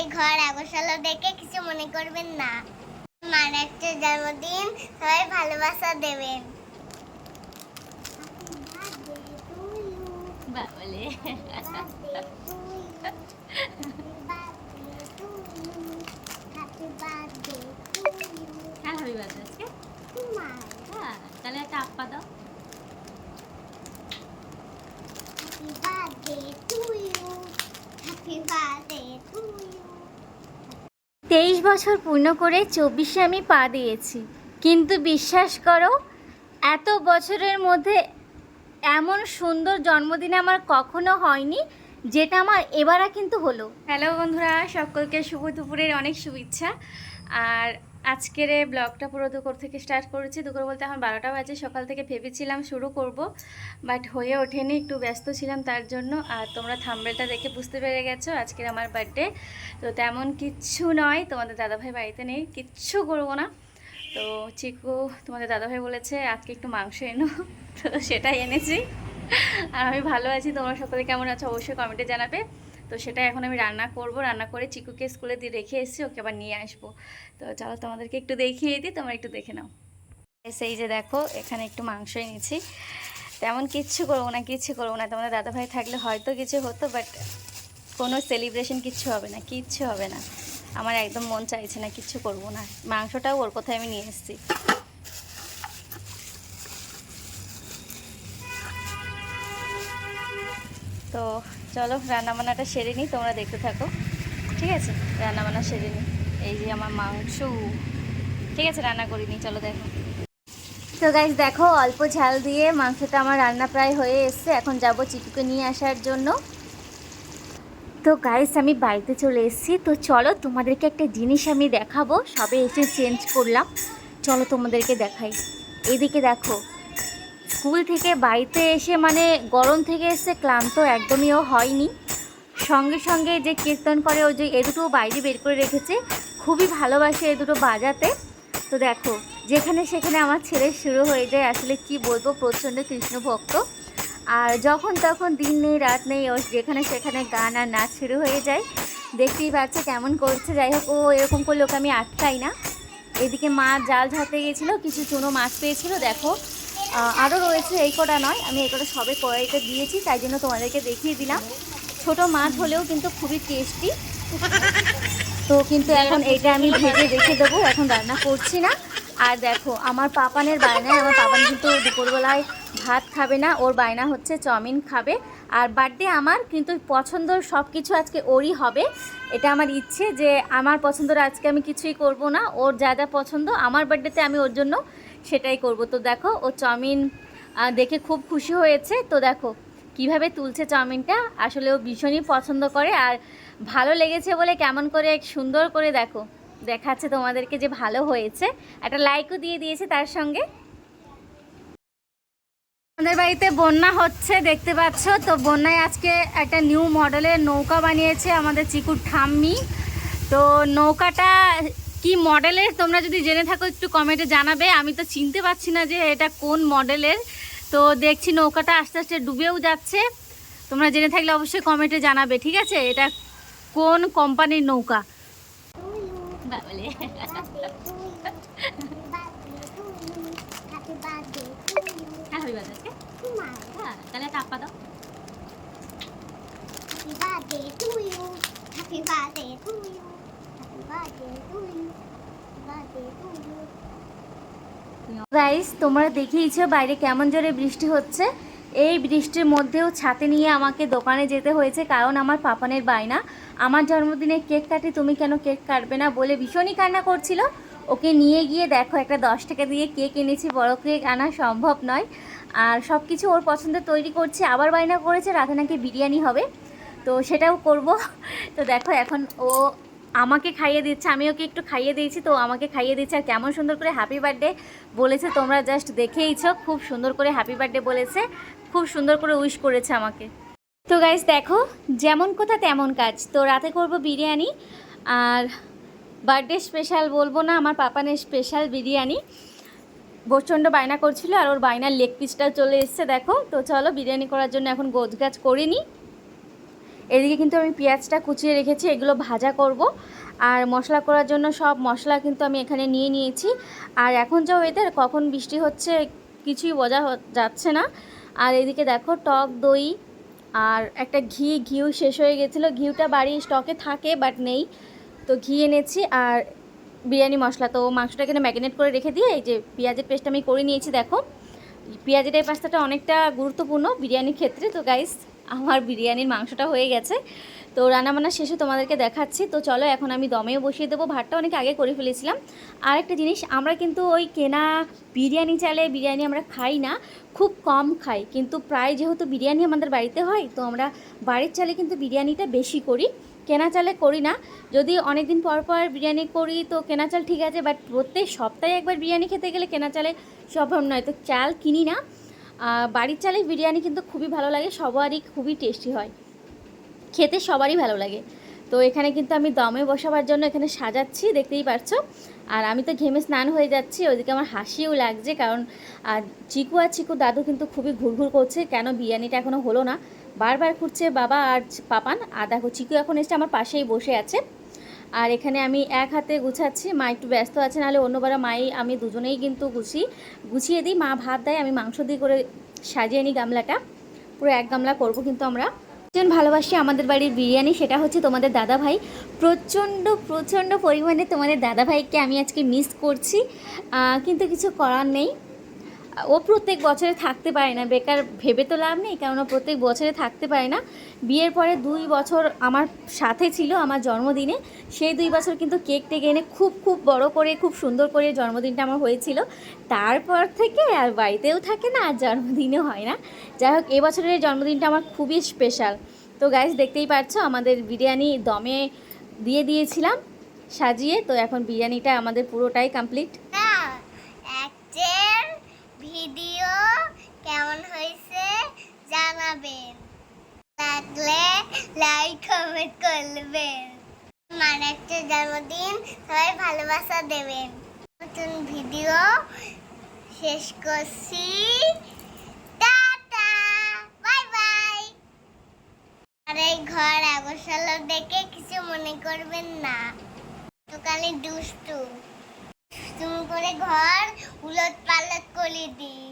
এই ঘর আগোশালো দেখে কিছু মনে করবেন না। মার একটা জন্মদিন সবাই ভালোবাসা দেবেন। হ্যাঁ হবি বার্থডে আজকে। হ্যাঁ তাহলে একটা আপ্পা দাও। তেইশ বছর পূর্ণ করে চব্বিশে আমি পা দিয়েছি। কিন্তু বিশ্বাস করো, এত বছরের মধ্যে এমন সুন্দর জন্মদিন আমার কখনো হয়নি, যেটা আমার এবারে কিন্তু হলো। হ্যালো বন্ধুরা, সকলকে শুভ দুপুরের অনেক শুভেচ্ছা। আর আজকের ব্লগটা পুরো দুপুর থেকে স্টার্ট করেছি। দুপুর বলতে এখন বারোটা বাজে, সকাল থেকে ভেবেছিলাম শুরু করব, বাট হয়ে ওঠেনি, একটু ব্যস্ত ছিলাম তার জন্য। আর তোমরা থাম্বেলটা দেখে বুঝতে পেরে গেছো, আজকের আমার বার্থডে তো তেমন কিচ্ছু নয়, তোমাদের দাদাভাই বাড়িতে নেই, কিচ্ছু করব না। তো চিকু তোমাদের দাদাভাই বলেছে, আজকে একটু মাংস এনো। তো সেটাই এনেছি। আর আমি ভালো আছি, তোমরা সকলে কেমন আছো অবশ্যই কমেন্টে জানাবে। তো সেটা এখন আমি রান্না করব। রান্না করে চিকুকে স্কুলে দিয়ে রেখে এসেছি, ওকে আবার নিয়ে আসব। তো চলো তোমাদেরকে একটু দেখিয়ে দিই, তোমরা একটু দেখে নাও। সেই যে দেখো, এখানে একটু মাংসই নিয়েছি তেমন কিচ্ছু করব না, কিচ্ছু করব না। তোমাদের দাদাভাই থাকলে হয়তো কিছু হতো বাট কোনো সেলিব্রেশন কিচ্ছু হবে না, কিচ্ছু হবে না। আমার একদম মন চাইছে না, কিচ্ছু করব না। মাংসটাও ওর কোথায় আমি নিয়ে এসেছি। তো চলো রান্নাবান্নাটা সেরে নিই, তোমরা দেখতে থাকো। ঠিক আছে? রান্নাবান্না সেরে নিই। এই যে আমার মাংস। ঠিক আছে, রান্না করিনি চলো দেখো। তো গাইজ দেখো, অল্প ঝাল দিয়ে মাংসটা আমার রান্না প্রায় হয়ে এসছে। এখন যাব চিকুকে নিয়ে আসার জন্য। তো গাইস আমি বাড়িতে চলে এসেছি। তো চলো, তোমাদেরকে একটা জিনিস আমি দেখাবো। সবে এসে চেঞ্জ করলাম। চলো তোমাদেরকে দেখাই। এদিকে দেখো স্কুল থেকে বাড়িতে এসে মানে গরম থেকে এসে ক্লান্ত একদমইও হয়নি। সঙ্গে সঙ্গে যে কীর্তন করে ওই যে এ দুটো বাইরে বের করে রেখেছে, খুবই ভালোবাসে এ দুটো বাজাতে। তো দেখো, যেখানে সেখানে আমার ছেলে শুরু হয়ে যায় আসলে কি বলব, প্রচণ্ড কৃষ্ণ ভক্ত। আর যখন তখন দিন নেই, রাত নেই, ও যেখানে সেখানে গান আর নাচ শুরু হয়ে যায়। দেখতেই পাচ্ছে কেমন করছে, যাই হোক, ও এরকম করলে ওকে আমি আটকাই না। এদিকে মা জাল ঝাড়তে গেছিল কিছু চুনো মাছ পেয়েছিল, দেখো। আরও রয়েছে এই কটা নয় আমি এই কটা সবে কড়াইতে দিয়েছি তাই জন্য তোমাদেরকে দেখিয়ে দিলাম। ছোট মাছ হলেও কিন্তু খুবই টেস্টি তো কিন্তু এখন এইটা আমি ভেজে রেখে দেবো এখন রান্না করছি না। আর দেখো আমার পাপানের বায়নায় আমার পাপান কিন্তু দুপুরবেলায় ভাত খাবে না ওর বায়না হচ্ছে চাউমিন খাবে। আর বার্থডে আমার কিন্তু পছন্দর সব কিছু আজকে ওরই হবে। এটা আমার ইচ্ছে যে আমার পছন্দর আজকে আমি কিছুই করব না ওর যা যা পছন্দ আমার বার্থডেতে আমি ওর জন্য সেটাই করব। তো দেখো, ও চাউমিন দেখে খুব খুশি হয়েছে। তো দেখো, কীভাবে তুলছে চাউমিনটা? আসলে ও ভীষণই পছন্দ করে আর ভালো লেগেছে বলে কেমন করে এক সুন্দর করে দেখো, দেখাচ্ছে তোমাদেরকে যে ভালো হয়েছে। একটা লাইকও দিয়ে দিয়েছে তার সঙ্গে। আমাদের বাড়িতে বন্যা হচ্ছে, দেখতে পাচ্ছ। তো বন্যায় আজকে একটা নিউ মডেলের নৌকা বানিয়েছে আমাদের চিকুর ঠাম্মি। তো নৌকাটা কি মডেলের? তোমরা যদি জেনে থাকো একটু কমেন্টে জানাবে। আমি তো চিনতে পারছি না যে এটা কোন মডেলের। তো দেখছি নৌকাটা আস্তে আস্তে ডুবেও যাচ্ছে। তোমরা জেনে থাকলে অবশ্যই কমেন্টে জানাবে ঠিক আছে? এটা কোন কোম্পানির নৌকা? তাহলে দাও। গাইস তোমরা দেখেইছো বাইরে কেমন জোরে বৃষ্টি হচ্ছে। এই বৃষ্টির মধ্যেও ছাতে নিয়ে আমাকে দোকানে যেতে হয়েছে কারণ আমার পাপানের বায়না। আমার জন্মদিনে কেক কাটে, তুমি কেন কেক কাটবে না বলে ভীষণই কান্না করছিল। ওকে নিয়ে গিয়ে দেখো, একটা দশ টাকা দিয়ে কেক এনেছি, বড় কেক আনা সম্ভব নয়। আর সব কিছু ওর পছন্দের তৈরি করছে, আবার বায়না করেছে, রাতে নাকি বিরিয়ানি হবে। তো সেটাও করব। তো দেখো, এখন ও আমাকে খাইয়ে দিচ্ছে, আমি ওকে একটু খাইয়ে দিয়েছি, তো আমাকে খাইয়ে দিচ্ছে। আর কেমন সুন্দর করে হ্যাপি বার্থডে বলেছে, তোমরা জাস্ট দেখেইছ, খুব সুন্দর করে হ্যাপি বার্থডে বলেছে, খুব সুন্দর করে উইশ করেছে আমাকে। তো গাইজ দেখো, যেমন কথা তেমন কাজ। তো রাতে করব বিরিয়ানি, আর বার্থডে স্পেশাল বলব না, আমার পাপানের স্পেশাল বিরিয়ানি। প্রচণ্ড বায়না করছিল, আর ওর বায়নার লেগ পিসটা চলে এসছে, দেখো। তো চলো, বিরিয়ানি করার জন্য এখন গোছগাছ গাছ নিই এদিকে কিন্তু আমি পেঁয়াজটা কুচিয়ে রেখেছি, এগুলো ভাজা করব। আর মশলা করার জন্য সব মশলা কিন্তু আমি এখানে নিয়ে নিয়েছি। আর এখন যা ওয়েদার কখন বৃষ্টি হচ্ছে কিছুই বোঝা যাচ্ছে না। আর এদিকে দেখো টক দই আর একটা ঘি ঘিউ শেষ হয়ে গেছিল। ঘিউটা বাড়ি স্টকে থাকে বাট নেই। তো ঘি এনেছি আর বিরিয়ানি মশলা। তো মাংসটা এখানে ম্যারিনেট করে রেখে দিয়ে এই যে পেঁয়াজের পেস্ট আমি করে নিয়েছি, দেখো। পেঁয়াজের এই পাস্তাটা অনেকটা গুরুত্বপূর্ণ বিরিয়ানির ক্ষেত্রে। তো গাইস আমার বিরিয়ানির মাংসটা হয়ে গেছে। তো রান্নাবান্না শেষে তোমাদেরকে দেখাচ্ছি। তো চলো এখন আমি দমেও বসিয়ে দেবো। ভাতটা অনেক আগে করে ফেলেছিলাম। আর একটা জিনিস, আমরা কিন্তু ওই কেনা বিরিয়ানি চালে বিরিয়ানি আমরা খাই না, খুব কম খাই। কিন্তু প্রায় যেহেতু বিরিয়ানি আমাদের বাড়িতে হয়, তো আমরা বাড়ির চালে কিন্তু বিরিয়ানিটা বেশি করি। কেনা চালে করি না। যদি অনেক দিন পর পর বিরিয়ানি করি, তো কেনা চাল ঠিক আছে বাট প্রত্যেক সপ্তাহে একবার বিরিয়ানি খেতে গেলে কেনা চালে সম্ভব নয়। তো চাল কিনি না। বাড়ির চালে বিরিয়ানি কিন্তু খুবই ভালো লাগে, সবারই খুবই টেস্টি হয়। খেতে সবারই ভালো লাগে। তো এখানে কিন্তু আমি দমে বসাবার জন্য এখানে সাজাচ্ছি, দেখতেই পারছ। আর আমি তো ঘেমে স্নান হয়ে যাচ্ছি, ওইদিকে আমার হাসিও লাগছে কারণ, আর চিকু আর চিকু দাদু কিন্তু খুবই ঘুরঘুর করছে, কেন বিরিয়ানিটা এখনও হলো না। বারবার খুঁজছে বাবা আর পাপান, আর দেখো চিকু এখন এসে আমার পাশেই বসে আছে। আর এখানে আমি এক হাতে গুছাচ্ছি। মা একটু ব্যস্ত আছে, নাহলে অন্যবার মাই আমি দুজনেই কিন্তু গুছি, গুছিয়ে দিই। মা ভাত দেয়, আমি মাংস দিয়ে করে সাজিয়ে নিই গামলাটা। পুরো এক গামলা করব কিন্তু আমরা। একজন ভালোবাসি আমাদের বাড়ির বিরিয়ানি, সেটা হচ্ছে তোমাদের দাদা ভাই প্রচণ্ড প্রচণ্ড পরিমাণে তোমাদের দাদা ভাইকে আমি আজকে মিস করছি। কিন্তু কিছু করার নেই। ও প্রত্যেক বছরে থাকতে পারে না, বেকার ভেবে তো লাভ নেই কারণ ও প্রত্যেক বছরে থাকতে পারে না। বিয়ের পরে দুই বছর আমার সাথে ছিল আমার জন্মদিনে, সেই দুই বছর কিন্তু কেক টেকে এনে খুব খুব বড় করে, খুব সুন্দর করে জন্মদিনটা আমার হয়েছিল। তারপর থেকে আর বাড়িতেও থাকে না, আর জন্মদিনও হয় না। যাই হোক, এবছরের জন্মদিনটা আমার খুবই স্পেশাল তো গাইজ দেখতেই পাচ্ছ আমাদের বিরিয়ানি দমে দিয়ে দিয়েছিলাম, সাজিয়ে। তো এখন বিরিয়ানিটা আমাদের পুরোটাই কমপ্লিট ভিডিও কেমন হয়েছে জানাবেন। লাগলে লাইক কমেন্ট করবেন। মানে একটা জন্মদিন, সবাই ভালোবাসা দেবেন। নতুন ভিডিও শেষ করছি। ঘর আগসালো দেখে কিছু মনে করবেন না। দোকানে দুষ্টু। নতুন করে ঘর উলট পালট করে দিই।